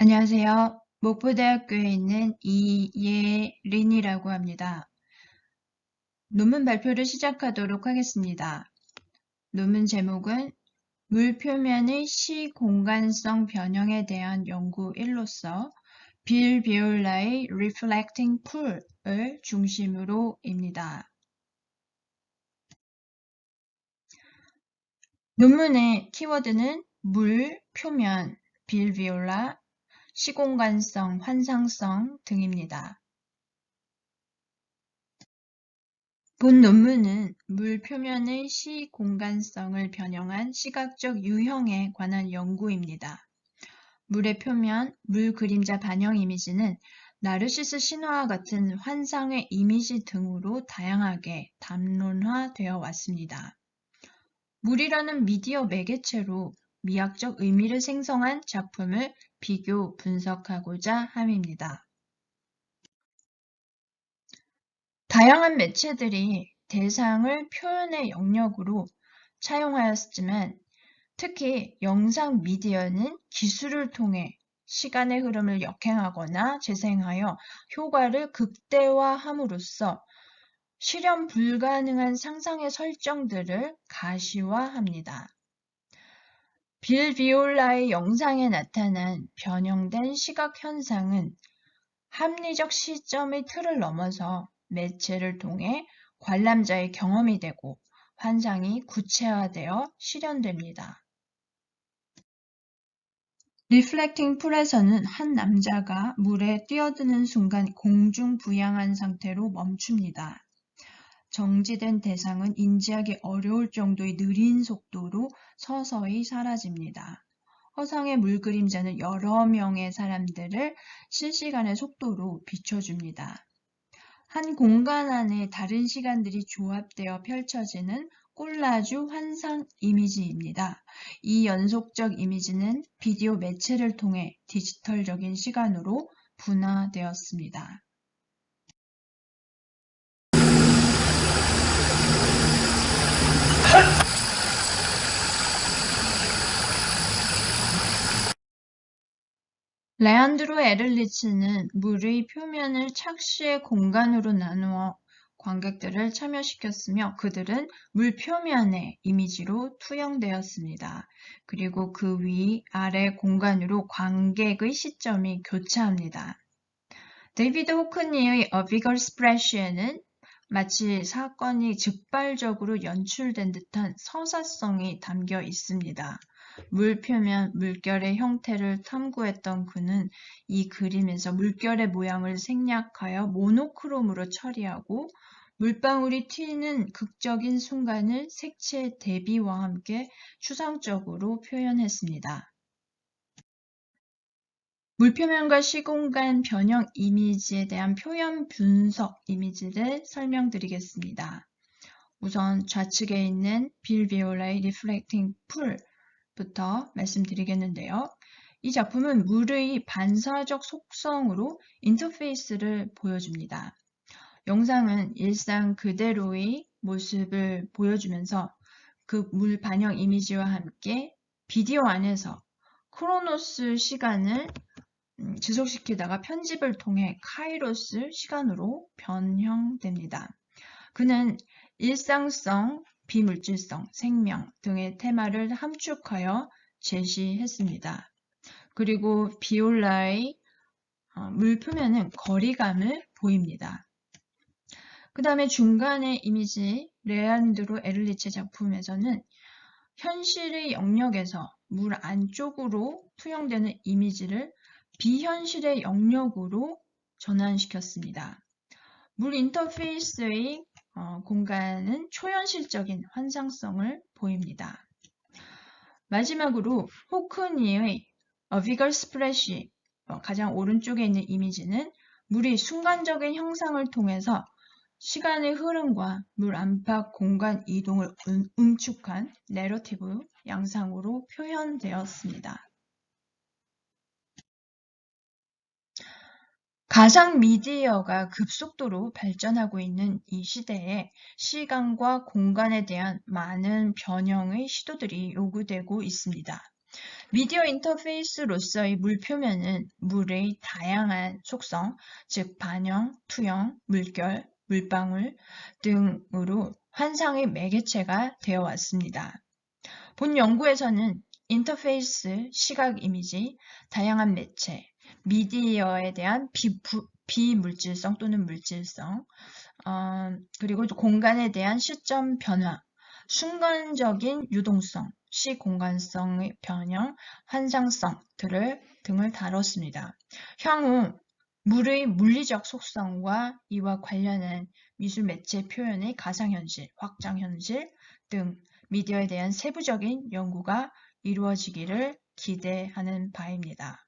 안녕하세요. 목포대학교에 있는 이예린이라고 합니다. 논문 발표를 시작하도록 하겠습니다. 논문 제목은 물 표면의 시공간성 변형에 대한 연구 1로서 빌 비올라의 Reflecting Pool을 중심으로입니다. 논문의 키워드는 물, 표면, 빌 비올라, 시공간성, 환상성 등입니다. 본 논문은 물 표면의 시공간성을 변형한 시각적 유형에 관한 연구입니다. 물의 표면, 물 그림자 반영 이미지는 나르시스 신화와 같은 환상의 이미지 등으로 다양하게 담론화되어 왔습니다. 물이라는 미디어 매개체로 미학적 의미를 생성한 작품을 비교 분석하고자 함입니다. 다양한 매체들이 대상을 표현의 영역으로 차용하였지만 특히 영상 미디어는 기술을 통해 시간의 흐름을 역행하거나 재생하여 효과를 극대화함으로써 실현 불가능한 상상의 설정들을 가시화합니다. 빌 비올라의 영상에 나타난 변형된 시각 현상은 합리적 시점의 틀을 넘어서 매체를 통해 관람자의 경험이 되고 환상이 구체화되어 실현됩니다. 리플렉팅 풀에서는 한 남자가 물에 뛰어드는 순간 공중 부양한 상태로 멈춥니다. 정지된 대상은 인지하기 어려울 정도의 느린 속도로 서서히 사라집니다. 허상의 물 그림자는 여러 명의 사람들을 실시간의 속도로 비춰줍니다. 한 공간 안에 다른 시간들이 조합되어 펼쳐지는 콜라주 환상 이미지입니다. 이 연속적 이미지는 비디오 매체를 통해 디지털적인 시간으로 분화되었습니다. 레안드로 에를리츠는 물의 표면을 착시의 공간으로 나누어 관객들을 참여시켰으며 그들은 물 표면의 이미지로 투영되었습니다. 그리고 그 위, 아래 공간으로 관객의 시점이 교차합니다. 데이비드 호크니의 A Bigger Splash에는 마치 사건이 즉발적으로 연출된 듯한 서사성이 담겨 있습니다. 물 표면 물결의 형태를 탐구했던 그는 이 그림에서 물결의 모양을 생략하여 모노크롬으로 처리하고 물방울이 튀는 극적인 순간을 색채 대비와 함께 추상적으로 표현했습니다. 물표면과 시공간 변형 이미지에 대한 표현 분석 이미지를 설명드리겠습니다. 우선 좌측에 있는 빌 비올라의 리플렉팅 풀 부터 말씀드리겠는데요. 이 작품은 물의 반사적 속성으로 인터페이스를 보여줍니다. 영상은 일상 그대로의 모습을 보여주면서 그 물 반영 이미지와 함께 비디오 안에서 크로노스 시간을 음, 지속시키다가 편집을 통해 카이로스 시간으로 변형됩니다. 그는 일상성, 비물질성, 생명 등의 테마를 함축하여 제시했습니다. 그리고 비올라의 어, 물 표면은 거리감을 보입니다. 그 다음에 중간의 이미지 레안드로 에를리체 작품에서는 현실의 영역에서 물 안쪽으로 투영되는 이미지를 비현실의 영역으로 전환시켰습니다. 물 인터페이스의 어, 공간은 초현실적인 환상성을 보입니다. 마지막으로 호크니의 어, 비걸 스프레시 어, 가장 오른쪽에 있는 이미지는 물이 순간적인 형상을 통해서 시간의 흐름과 물 안팎 공간 이동을 음, 응축한 내러티브 양상으로 표현되었습니다. 가상 미디어가 급속도로 발전하고 있는 이 시대에 시간과 공간에 대한 많은 변형의 시도들이 요구되고 있습니다. 미디어 인터페이스로서의 물 표면은 물의 다양한 속성, 즉 반영, 투영, 물결, 물방울 등으로 환상의 매개체가 되어 왔습니다. 본 연구에서는 인터페이스, 시각 이미지, 다양한 매체, 미디어에 대한 비부, 비물질성 또는 물질성, 어, 그리고 공간에 대한 시점 변화, 순간적인 유동성, 시공간성의 변형, 환상성 들을 등을 다뤘습니다. 향후 물의 물리적 속성과 이와 관련한 미술 매체 표현의 가상현실, 확장현실 등 미디어에 대한 세부적인 연구가 이루어지기를 기대하는 바입니다.